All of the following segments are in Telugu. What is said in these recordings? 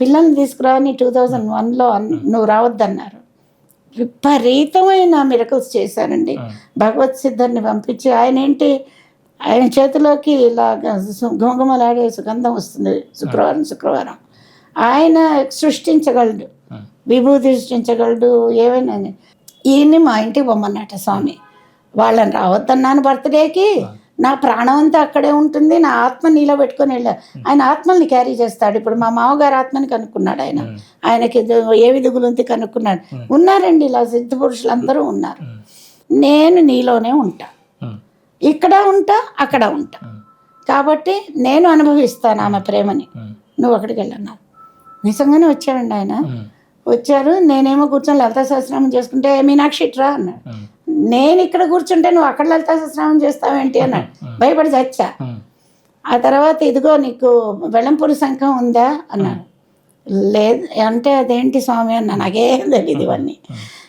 పిల్లల్ని తీసుకురాని టూ థౌజండ్ వన్లో నువ్వు రావద్దన్నారు. విపరీతమైన మిరకల్స్ చేశారండి. భగవత్ సిద్ధర్ని పంపించి ఆయన ఏంటి ఆయన చేతిలోకి ఇలాగ సు- గుమగుమలాడే సుగంధం వస్తుంది శుక్రవారం శుక్రవారం. ఆయన సృష్టించగలడు. విభూతి సృష్టించగలడు ఏవైనా ఈయన్ని మా ఇంటికి పొమ్మన్నట స్వామి. వాళ్ళని రావద్దన్నాను బర్త్డేకి నా ప్రాణం అంతా అక్కడే ఉంటుంది నా ఆత్మ నీలో పెట్టుకొని వెళ్ళా ఆయన ఆత్మల్ని క్యారీ చేస్తాడు. ఇప్పుడు మా మామగారు ఆత్మని కనుక్కున్నాడు ఆయన. ఆయనకి ఏ విధుగులు ఉంది కనుక్కున్నాడు. ఉన్నారండి ఇలా సిద్ధ పురుషులు అందరూ ఉన్నారు నేను నీలోనే ఉంటా. ఇక్కడ ఉంటా అక్కడ ఉంటా. కాబట్టి నేను అనుభవిస్తాను ఆమె ప్రేమని. నువ్వు అక్కడికి వెళ్ళన్నారు నిజంగానే వచ్చాడండి ఆయన. వచ్చారు నేనేమో కూర్చొని లలితా సహస్రనామం చేసుకుంటే మీనాక్షి ఇట్రా అన్నాడు. నేను ఇక్కడ కూర్చుంటే నువ్వు అక్కడ లలితా సహస్రనామం చేస్తావేంటి అన్నాడు. భయపడి చచ్చా. ఆ. తర్వాత ఇదిగో నీకు వెల్లంపూరి శంఖం ఉందా అన్నాడు. లేదు అంటే అదేంటి స్వామి అన్నా నాకేం తెలియదు ఇవన్నీ.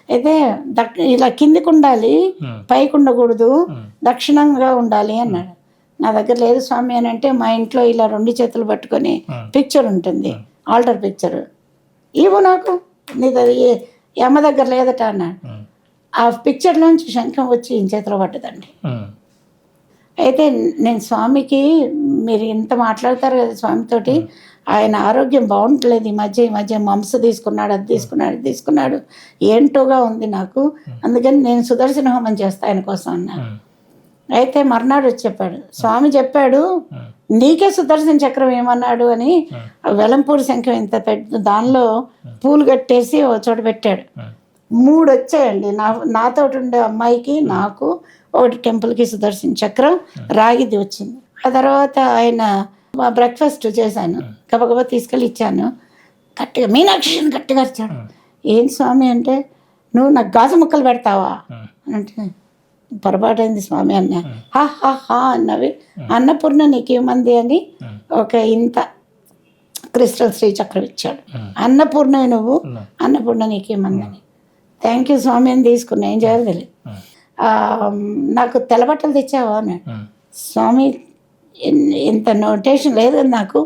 అయితే దక్ ఇలా కిందికి ఉండాలి పైకి ఉండకూడదు దక్షిణంగా ఉండాలి అన్నాడు. నా దగ్గర లేదు స్వామి అని అంటే మా ఇంట్లో ఇలా రెండు చేతులు పట్టుకొని పిక్చర్ ఉంటుంది ఆల్టర్ పిక్చర్. ఇవ్వు నాకు నీ దగ్గర అమ్మ దగ్గర లేదట అన్నాడు. ఆ పిక్చర్లోంచి శంఖం వచ్చి ఈ చేతిలో పడ్డదండి. అయితే నేను స్వామికి మీరు ఇంత మాట్లాడతారు కదా స్వామితోటి ఆయన ఆరోగ్యం బాగుంటలేదు ఈ మధ్య ఈ మధ్య మంస తీసుకున్నాడు అది తీసుకున్నాడు ఇది తీసుకున్నాడు ఏంటోగా ఉంది నాకు. అందుకని నేను సుదర్శన హోమం చేస్తా ఆయన కోసం అన్నాను అయితే మర్నాడు వచ్చి చెప్పాడు. స్వామి చెప్పాడు నీకే సుదర్శన చక్రం ఏమన్నాడు? అని వెలంపూరి శంఖం ఇంత పెద్ద దానిలో పూలు కట్టేసి ఒక చోట పెట్టాడు. మూడు వచ్చాయండి నా నాతో ఉండే అమ్మాయికి నాకు ఒకటి టెంపుల్కి సుదర్శన చక్రం రాగిది వచ్చింది ఆ తర్వాత ఆయన బ్రేక్ఫాస్ట్ చేశాను. గబగబా తీసుకెళ్ళి ఇచ్చాను. గట్టిగా మీనాక్షిని గట్టిగా ఇచ్చాడు ఏం స్వామి అంటే నువ్వు నాకు గాజు ముక్కలు పెడతావా? అని అంటే పొరపాటైంది స్వామి అన్న. హా హా హా అన్నవి. అన్నపూర్ణ నీకేమంది అని ఒక ఇంత క్రిస్టల్ శ్రీ చక్రం ఇచ్చాడు అన్నపూర్ణ నువ్వు అన్నపూర్ణ నీకేమందని. థ్యాంక్ యూ స్వామి అని తీసుకున్నా. ఏం చేయాలి నాకు తెల్లబట్టలు తెచ్చావా అన్నాడు స్వామి ఇంత నోటేషన్ లేదు నాకు.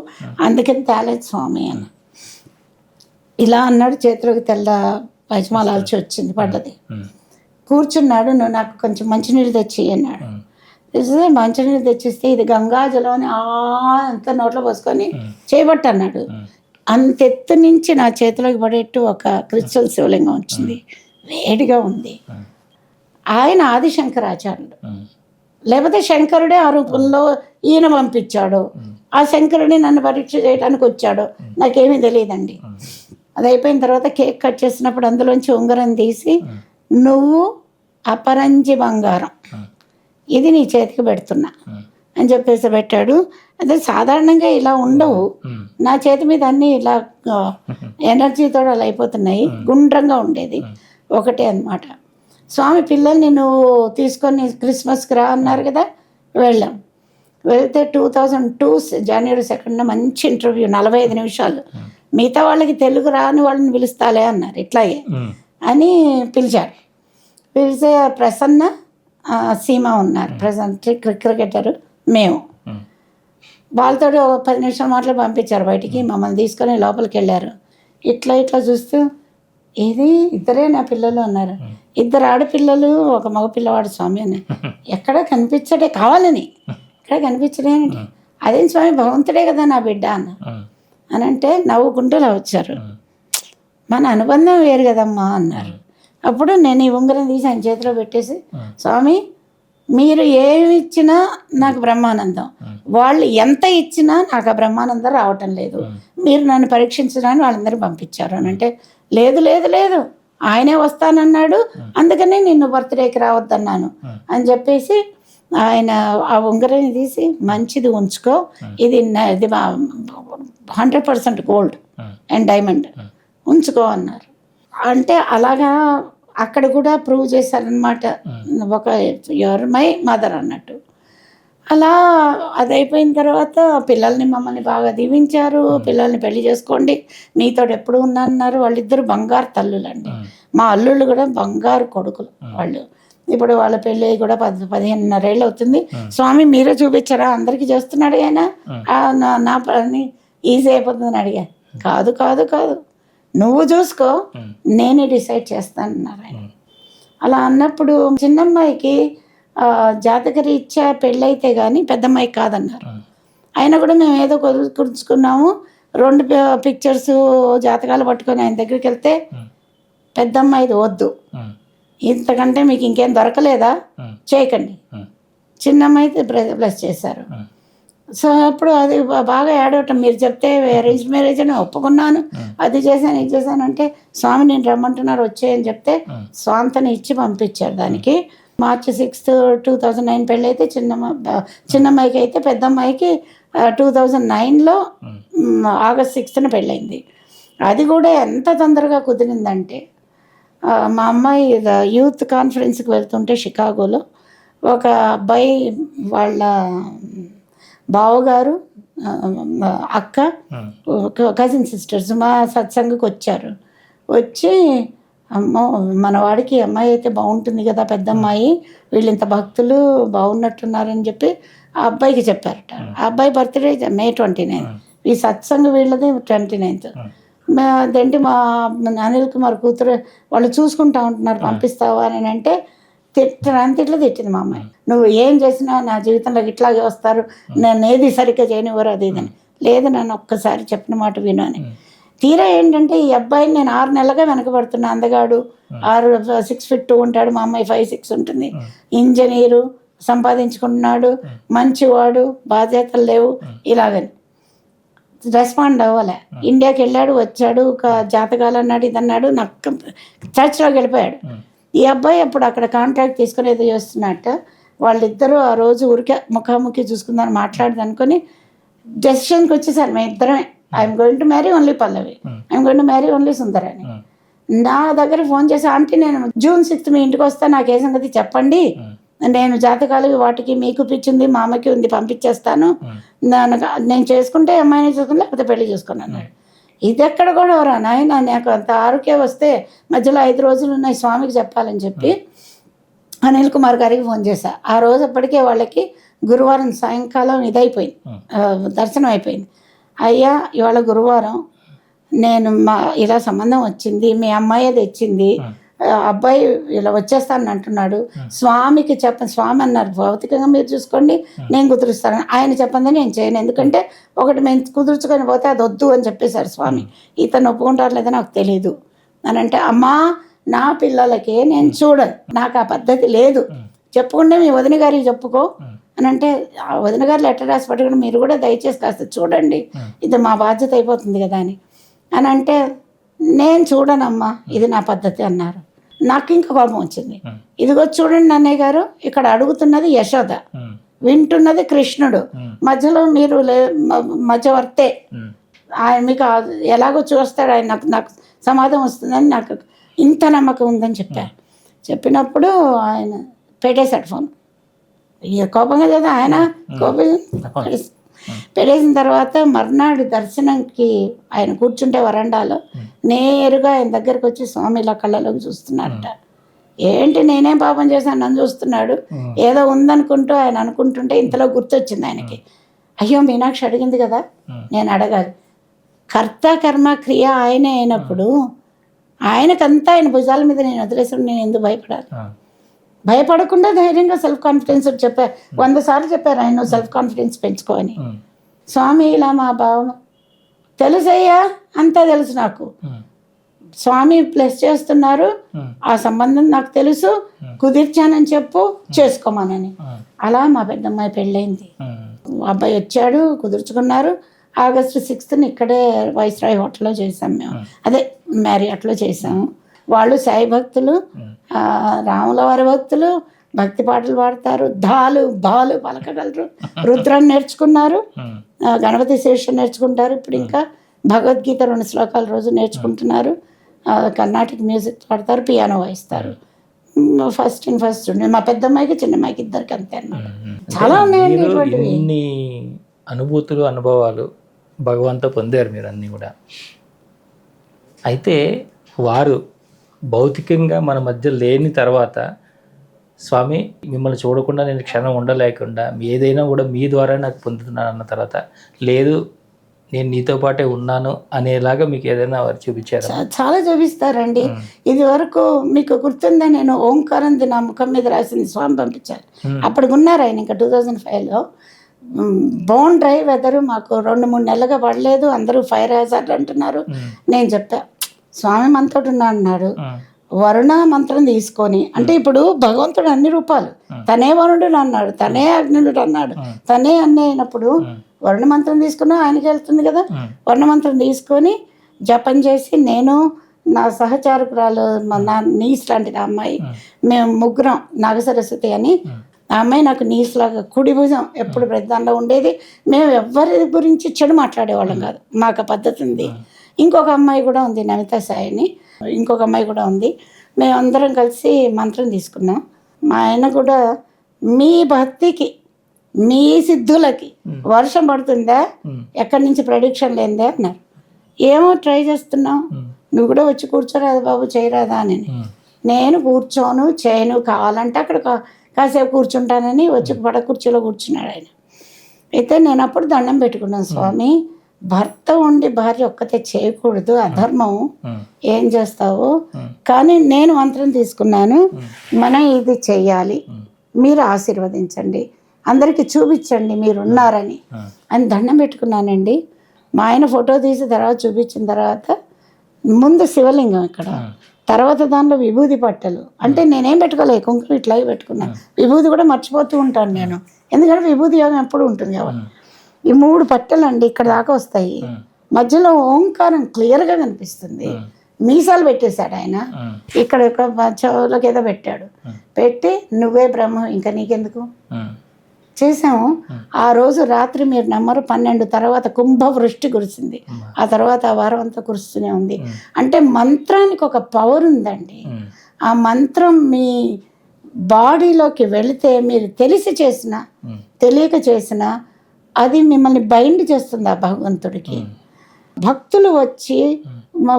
అందుకని తేలేదు స్వామి అని. ఇలా అన్నాడు చేతిలోకి తెల్ల పైచమాలాల్చి వచ్చింది పడ్డది. కూర్చున్నాడు నువ్వు నాకు కొంచెం మంచినీళ్ళు తెచ్చి అన్నాడు. తెచ్చితే మంచినీళ్ళు తెచ్చిస్తే ఇది గంగాజలం అని అంత నోట్లో పోసుకొని చేయబట్టు అన్నాడు. అంత ఎత్తు నుంచి నా చేతిలోకి పడేట్టు ఒక క్రిస్టల్ శివలింగం వచ్చింది. వేడిగా ఉంది. ఆయన ఆదిశంకరాచార్యుడు. లేకపోతే శంకరుడే ఆ రూపంలో ఈయన పంపించాడు. ఆ. శంకరుడే నన్ను పరీక్ష చేయడానికి వచ్చాడు. నాకేమీ తెలియదండి. అది అయిపోయిన తర్వాత కేక్ కట్ చేసినప్పుడు అందులోంచి ఉంగరం తీసి నువ్వు అపరంజి బంగారం. ఇది నీ చేతికి పెడుతున్నా. అని చెప్పేసి పెట్టాడు. అదే సాధారణంగా ఇలా ఉండవు. నా చేతి మీద అన్నీ ఇలా ఎనర్జీతో అలా అయిపోతున్నాయి. గుండ్రంగా ఉండేది. ఒకటే అన్నమాట. స్వామి పిల్లల్ని నువ్వు తీసుకొని క్రిస్మస్కి రా అన్నారు కదా వెళ్ళాం. వెళ్తే two thousand two January second మంచి ఇంటర్వ్యూ నలభై ఐదు నిమిషాలు. మిగతా వాళ్ళకి తెలుగు రాని వాళ్ళని పిలుస్తాలే అన్నారు ఇట్లాగే. అని పిలిచారు. పిలిచే ప్రసన్న సీమ ఉన్నారు. ప్రజెంట్ క్రికెటర్ మేము. వాళ్ళతో ఒక పది నిమిషాలు మాటలు పంపించారు బయటికి మమ్మల్ని తీసుకొని లోపలికి వెళ్ళారు. ఇట్లా ఇట్లా చూస్తూ ఇది ఇద్దరే నా పిల్లలు అన్నారు. ఇద్దరు ఆడపిల్లలు ఒక మగ పిల్లవాడు స్వామి అని. ఎక్కడ కనిపించడే కావాలని. ఎక్కడ కనిపించడేనండి అదేం స్వామి? భగవంతుడే కదా నా బిడ్డ అన్న. అని అంటే నవ్వుకుంటూ వచ్చారు. మన అనుబంధం వేరు కదమ్మా అన్నారు. అప్పుడు నేను ఈ ఉంగరం తీసి ఆయన చేతిలో పెట్టేసి స్వామి మీరు ఏమి ఇచ్చినా నాకు బ్రహ్మానందం. వాళ్ళు ఎంత ఇచ్చినా నాకు ఆ బ్రహ్మానందం రావటం లేదు. మీరు నన్ను పరీక్షించడానికి వాళ్ళందరూ పంపించారు. అని అంటే లేదు లేదు లేదు. ఆయనే వస్తానన్నాడు. అందుకనే నిన్ను బర్త్డేకి రావద్దన్నాను. అని చెప్పేసి ఆయన ఆ ఉంగరాన్ని తీసి మంచిది ఉంచుకో. ఇది ఇది hundred percent gold and diamond. ఉంచుకో అన్నారు. అంటే అలాగా అక్కడ కూడా ప్రూవ్ చేశారనమాట ఒక యువర్ మై మదర్ అన్నట్టు. అలా అది అయిపోయిన తర్వాత పిల్లల్ని మమ్మల్ని బాగా దీవించారు పిల్లల్ని పెళ్ళి చేసుకోండి మీతో ఎప్పుడు ఉన్నారన్నారు వాళ్ళిద్దరు బంగారు తల్లులండి. మా అల్లుళ్ళు కూడా బంగారు కొడుకులు వాళ్ళు. ఇప్పుడు వాళ్ళ పెళ్ళి కూడా పది పదిహేనున్నరేళ్ళు అవుతుంది. స్వామి మీరే చూపించారా? అందరికీ చేస్తున్నాడు ఆయన. ఆ, నా- పని ఈజీ అయిపోతుందని అడిగా. కాదు కాదు కాదు. నువ్వు చూసుకో నేనే డిసైడ్ చేస్తానన్నారు ఆయన. అలా అన్నప్పుడు చిన్నమ్మాయికి ఆ, జాతక రీత్యా పెళ్ళైతే కానీ పెద్దమ్మాయికి కాదన్నారు. అయినా కూడా మేము ఏదో కుదుర్చుకున్నాము. రెండు పిక్చర్స్ జాతకాలు పట్టుకొని ఆయన దగ్గరికి వెళ్తే పెద్దమ్మాయిది వద్దు. ఇంతకంటే మీకు ఇంకేం దొరకలేదా? చేయకండి. ఉమ్, చిన్నమ్మాయితే ప్లస్ చేశారు. సో అప్పుడు అది బాగా ఏడవటం మీరు చెప్తే అరేంజ్ మ్యారేజ్ అని ఒప్పుకున్నాను. అది చేశాను ఇది చేశాను అంటే స్వామి నేను రమ్మంటున్నారు వచ్చేయని చెప్తే. స్వాంతని ఇచ్చి పంపించారు దానికి. March sixth two thousand nine పెళ్ళి అయితే చిన్నమ్మ బ- చిన్నమ్మాయికి అయితే పెద్దమ్మాయికి టూ థౌజండ్ నైన్లో ఆగస్ట్ సిక్స్త్న పెళ్ళైంది. అది కూడా ఎంత తొందరగా కుదిరిందంటే మా అమ్మాయి యూత్ కాన్ఫరెన్స్కి వెళ్తుంటే షికాగోలో ఒక అబ్బాయి వాళ్ళ బావగారు అక్క కజిన్ సిస్టర్స్ మా సత్సంగకి వచ్చారు వచ్చి అమ్మో మన వాడికి అమ్మాయి అయితే బాగుంటుంది కదా పెద్ద అమ్మాయి వీళ్ళు ఇంత భక్తులు బాగున్నట్టున్నారని చెప్పి ఆ అబ్బాయికి చెప్పారట. ఆ. అబ్బాయి బర్త్డే మే ట్వంటీ నైన్. ఈ సత్సంగ వీళ్ళది ట్వంటీ నైన్త్. అదేంటి మా అనిల్ కుమార్ కూతురు వాళ్ళు చూసుకుంటా ఉంటున్నారు పంపిస్తావా అని అంటే తిట్టని తిట్లు తిట్టింది మా అమ్మాయి. నువ్వు ఏం చేసినా నా జీవితంలో ఇట్లాగే వస్తారు. నేను ఏది సరిగ్గా చేయనివ్వరు అది ఇదని లేదు నన్ను ఒక్కసారి చెప్పిన మాట విను అని. తీరా ఏంటంటే ఈ అబ్బాయిని నేను ఆరు నెలలుగా వెనకబడుతున్నా అందగాడు. ఆరు సిక్స్ ఫిట్ టూ ఉంటాడు మా అమ్మాయి ఫైవ్ సిక్స్ ఉంటుంది. ఇంజనీరు సంపాదించుకుంటున్నాడు మంచివాడు బాధ్యతలు లేవు ఇలాగని. రెస్పాండ్ అవ్వలే. ఇండియాకి వెళ్ళాడు వచ్చాడు ఒక జాతకాలు అన్నాడు ఇది అన్నాడు నాకు చర్చ్లోకి వెళ్ళిపోయాడు. ఈ అబ్బాయి అప్పుడు అక్కడ కాంట్రాక్ట్ తీసుకుని ఏదో చేస్తున్నట్ట వాళ్ళిద్దరూ ఆ రోజు ఊరికే ముఖాముఖి చూసుకుందాం మాట్లాడదు అనుకొని డెసిషన్కి వచ్చేసారు మేము ఇద్దరమే I'm going to marry only Pallavi Hmm. I'm going to marry only సుందరని నా దగ్గర ఫోన్ చేసి ఆంటీ నేను జూన్ సిక్స్త్ మీ ఇంటికి వస్తా నాకు ఏ సంగతి చెప్పండి? ఉమ్, నేను జాతకాలు వాటికి మీకు పిచ్చింది మా అమ్మకి ఉంది పంపించేస్తాను. నన్ను నేను చేసుకుంటే అమ్మాయిని చేసుకుని లేకపోతే పెళ్ళి చేసుకుని అన్నాడు ఇది ఎక్కడ కూడా రా నాయన నాకు అంత ఆరోగ్యం వస్తే మధ్యలో ఐదు రోజులు ఉన్నాయి స్వామికి చెప్పాలని చెప్పి అనిల్ కుమార్ గారికి ఫోన్ చేశా. ఆ రోజు అప్పటికే వాళ్ళకి గురువారం సాయంకాలం ఇదైపోయింది. దర్శనం అయిపోయింది. అయ్యా ఇవాళ గురువారం నేను మా ఇలా సంబంధం వచ్చింది మీ అమ్మాయి తెచ్చింది అబ్బాయి ఇలా వచ్చేస్తానని అంటున్నాడు. స్వామికి చెప్ప స్వామి అన్నారు భౌతికంగా మీరు చూసుకోండి నేను కుదురుస్తాను. ఆయన చెప్పండి నేను చేయను ఎందుకంటే ఒకటి మేము కుదుర్చుకొని పోతే అది వద్దు అని చెప్పేశారు స్వామి. ఇతను ఒప్పుకుంటారు లేదా నాకు తెలియదు అని అంటే అమ్మా నా పిల్లలకే నేను చూడను నాకు ఆ పద్ధతి లేదు. చెప్పుకుంటే మీ వదిన గారికి చెప్పుకో అని అంటే ఆ వదిన గారు లెటర్ రాసి పట్టుకుని మీరు కూడా దయచేసి కాస్త చూడండి. ఇది మా బాధ్యత అయిపోతుంది కదా అని. అని అంటే నేను చూడనమ్మా ఇది నా పద్ధతి అన్నారు. నాకు ఇంకా కోపం వచ్చింది. ఇదిగో చూడండి అన్నయ్య గారు ఇక్కడ అడుగుతున్నది యశోద. వింటున్నది కృష్ణుడు. మధ్యలో మీరు లే మ- మధ్యవర్తే. ఉమ్, ఆయన మీకు ఎలాగో చూస్తాడు ఆయన నాకు నాకు సమాధానం వస్తుందని నాకు ఇంత నమ్మకం ఉందని చెప్పారు. చెప్పినప్పుడు ఆయన పెట్టేశాడు ఫోన్. ఇక కోపంగా కదా ఆయన కోపం. పెట్టేసిన తర్వాత మర్నాడు దర్శనంకి ఆయన కూర్చుంటే వరండాలో నేరుగా ఆయన దగ్గరకు వచ్చి స్వామి ఇలా కళ్ళలోకి చూస్తున్నారట. ఏంటి నేనేం పాపం చేశాను? నన్ను చూస్తున్నాడు. ఏదో ఉందనుకుంటూ ఆయన అనుకుంటుంటే ఇంతలో గుర్తొచ్చింది ఆయనకి. అయ్యో మీనాక్షి అడిగింది కదా? నేను అడగాలి. కర్త కర్మ క్రియ ఆయనే అయినప్పుడు ఆయనకంతా ఆయన భుజాల మీద నేను వదిలేసాడు నేను ఎందుకు భయపడాలి? భయపడకుండా ధైర్యంగా సెల్ఫ్ కాన్ఫిడెన్స్ చెప్పారు వంద సార్లు చెప్పారు ఆయన సెల్ఫ్ కాన్ఫిడెన్స్ పెంచుకో అని. స్వామి ఇలా మా భావం. తెలుసయ్యా? అంతా తెలుసు నాకు. స్వామి ప్లస్ చేస్తున్నారు. ఆ సంబంధం నాకు తెలుసు. కుదిర్చానని చెప్పు చేసుకోమనని. అలా మా పెద్దమ్మాయి పెళ్ళైంది. అబ్బాయి వచ్చాడు కుదుర్చుకున్నారు. ఆగస్టు సిక్స్త్ని ఇక్కడే వైస్రాయ్ హోటల్లో చేసాం మేము. అదే మ్యారియట్లో చేసాము. వాళ్ళు సాయి భక్తులు రాముల వారి భక్తులు భక్తి పాటలు పాడతారు. ధాలు బాలు పలకగలరు. రుద్రాన్ని నేర్చుకున్నారు. గణపతి శేషం నేర్చుకుంటారు. ఇప్పుడు ఇంకా భగవద్గీత రెండు శ్లోకాలు రోజు నేర్చుకుంటున్నారు. కర్ణాటక మ్యూజిక్ పాడతారు పియానో వాయిస్తారు. ఫస్ట్ ఇన్ ఫస్ట్ మా పెద్దమ్మాయికి చిన్నమ్మాయికి ఇద్దరికి అంతే అన్నమాట. చాలా ఉన్నాయండి ఇన్ని అనుభూతులు అనుభవాలు భగవంతో పొందారు మీరు అన్నీ కూడా. అయితే వారు భౌతికంగా మన మధ్య లేని తర్వాత స్వామి మిమ్మల్ని చూడకుండా నేను క్షణం ఉండలేకుండా ఏదైనా కూడా మీ ద్వారా నాకు పొందుతున్నాను అన్న తర్వాత లేదు నేను నీతో పాటే ఉన్నాను అనేలాగా మీకు ఏదైనా వారు చూపించారా? చాలా చూపిస్తారండి. ఇది వరకు మీకు గుర్తుందా నేను ఓంకారం నా ముఖం మీద రాసింది స్వామి పంపించారు. అప్పుడు ఉన్నారు ఆయన ఇంకా టూ థౌజండ్ ఫైవ్లో. బోన్ డ్రై వెదర్ మాకు రెండు మూడు నెలలుగా పడలేదు అందరూ ఫైర్ హ్యాజార్డ్ అంటున్నారు. నేను చెప్పా స్వామి మనతోటి ఉన్నా అన్నాడు వరుణ మంత్రం తీసుకొని అంటే ఇప్పుడు భగవంతుడు అన్ని రూపాలు. తనే వరుణుడు అన్నాడు తనే అగ్నుడు అన్నాడు తనే అన్ని అయినప్పుడు వరుణ మంత్రం తీసుకున్నా ఆయనకి వెళ్తుంది కదా. వర్ణ మంత్రం తీసుకొని జపం చేసి నేను నా సహచారకురాలు నా నీస్ లాంటిది అమ్మాయి మేము ముగ్గురం నాగసరస్వతి అని ఆ. అమ్మాయి నాకు నీస్ లాగా కుడి భుజం ఎప్పుడు ప్రధానంలో ఉండేది. మేము ఎవరి గురించి చెడు మాట్లాడేవాళ్ళం కాదు. మాకు ఆ పద్ధతి ఉంది. ఇంకొక అమ్మాయి కూడా ఉంది నమిత సాయిని. ఇంకొక అమ్మాయి కూడా ఉంది. మేమందరం కలిసి మంత్రం తీసుకున్నాం. మా ఆయన కూడా మీ భక్తికి మీ సిద్ధులకి వర్షం పడుతుందా? ఎక్కడి నుంచి ప్రొడిక్షన్ లేదే అన్నారు. ఏమో ట్రై చేస్తున్నావు. నువ్వు కూడా వచ్చి కూర్చోరాదు బాబు చేయరాదా అని. నేను కూర్చోను చేయను కావాలంటే అక్కడ కాసేపు కూర్చుంటానని వచ్చి పడ కుర్చీలో కూర్చున్నాడు ఆయన. అయితే నేను అప్పుడు దండం పెట్టుకున్నాను స్వామి. భర్త ఉండి భార్య ఒక్కతే చేయకూడదు అధర్మం. ఏం చేస్తావు? కానీ నేను మంత్రం తీసుకున్నాను మనం ఇది చెయ్యాలి. మీరు ఆశీర్వదించండి. అందరికీ చూపించండి మీరు ఉన్నారని అని దండం పెట్టుకున్నానండి. మా ఆయన ఫోటో తీసి తర్వాత చూపించిన తర్వాత ముందు శివలింగం ఇక్కడ తర్వాత దానిలో విభూది పట్టలు అంటే నేనేం పెట్టుకోలేదు కుంకుమ ఇట్లా పెట్టుకున్నాను విభూది కూడా మర్చిపోతూ ఉంటాను నేను. ఎందుకంటే విభూది యోగం ఎప్పుడు ఉంటుంది కాబట్టి. ఈ మూడు పట్టలు అండి ఇక్కడ దాకా వస్తాయి. మధ్యలో ఓంకారం క్లియర్గా కనిపిస్తుంది. మీసాలు పెట్టేశాడు ఆయన. ఇక్కడ ఒక చెవులకు ఏదో పెట్టాడు. పెట్టి నువ్వే బ్రహ్మ ఇంకా నీకెందుకు? చేసాము ఆ. రోజు రాత్రి మీరు నమ్మరు పన్నెండు తర్వాత కుంభవృష్టి కురిసింది. ఆ తర్వాత ఆ వారం అంతా కురుస్తూనే ఉంది. అంటే మంత్రానికి ఒక పవర్ ఉందండి. ఆ. మంత్రం మీ బాడీలోకి వెళితే మీరు తెలిసి చేసిన తెలియక చేసిన అది మిమ్మల్ని బైండ్ చేస్తుంది ఆ భగవంతుడికి. భక్తులు వచ్చి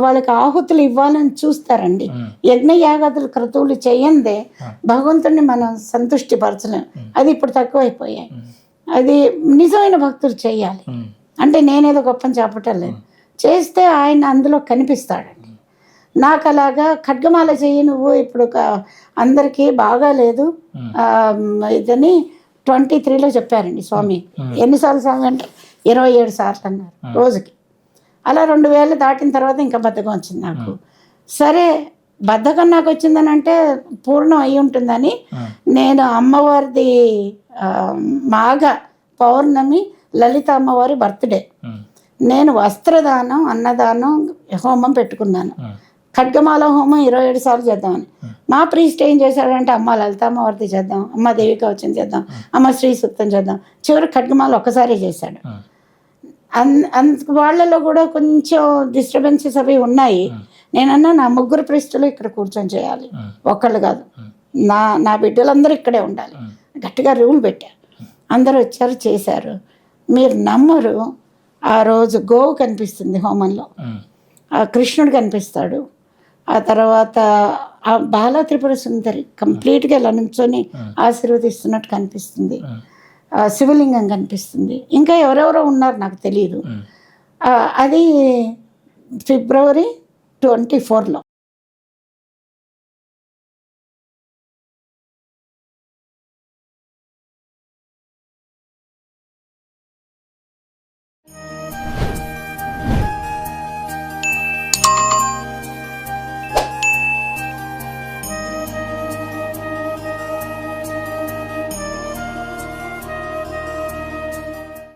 వాళ్ళకి ఆహుతులు ఇవ్వాలని చూస్తారండి. ఉమ్. యజ్ఞ యాగాదులు క్రతువులు చేయందే భగవంతుడిని మనం సంతృష్టి పరచలేం అది ఇప్పుడు తక్కువైపోయాయి. అది నిజమైన భక్తులు చేయాలి. అంటే నేనేదో గొప్పని చెప్పటం లేదు చేస్తే ఆయన అందులో కనిపిస్తాడండి. నాకు అలాగా ఖడ్గమాల చెయ్యి నువ్వు ఇప్పుడు అందరికీ బాగా లేదు ఆ, ఇదని ట్వంటీ త్రీలో చెప్పారండి స్వామి. ఎన్నిసార్లు స్వామి అంటే ఇరవై ఏడు సార్లు అన్నారు రోజుకి. అలా రెండు వేలు దాటిన తర్వాత ఇంకా బద్ధకం వచ్చింది నాకు. సరే బద్ధకం నాకు వచ్చిందని అంటే పూర్ణం అయి ఉంటుందని నేను అమ్మవారిది మాఘ పౌర్ణమి లలిత అమ్మవారి బర్త్డే. నేను వస్త్రదానం అన్నదానం హోమం పెట్టుకున్నాను. ఖడ్గమాల హోమం ఇరవై ఏడు సార్లు చేద్దామని. మా ప్రీస్ట్ ఏం చేశాడంటే అమ్మ లలితామ్మవారిది చేద్దాం అమ్మ దేవి కవచం చేద్దాం అమ్మ శ్రీ సూక్తం చేద్దాం. చివరి ఖడ్గమాల ఒక్కసారి చేశాడు. అన్ వాళ్ళలో కూడా కొంచెం డిస్టర్బెన్సెస్ అవి ఉన్నాయి. నేనన్నా నా ముగ్గురు ప్రిస్టులు ఇక్కడ కూర్చొని చేయాలి. ఒక్కళ్ళు కాదు. నా నా బిడ్డలందరూ ఇక్కడే ఉండాలి. గట్టిగా రూల్ పెట్టా. అందరూ వచ్చారు చేశారు. మీరు నమ్మరు ఆ రోజు గోవు కనిపిస్తుంది హోమంలో. కృష్ణుడు కనిపిస్తాడు. ఆ తర్వాత ఆ బాల త్రిపుర సుందరి కంప్లీట్గా ఇలా నుంచొని ఆశీర్వదిస్తున్నట్టు కనిపిస్తుంది. శివలింగం కనిపిస్తుంది. ఇంకా ఎవరెవరో ఉన్నారు నాకు తెలియదు అది ఫిబ్రవరి ట్వంటీ ఫోర్లో.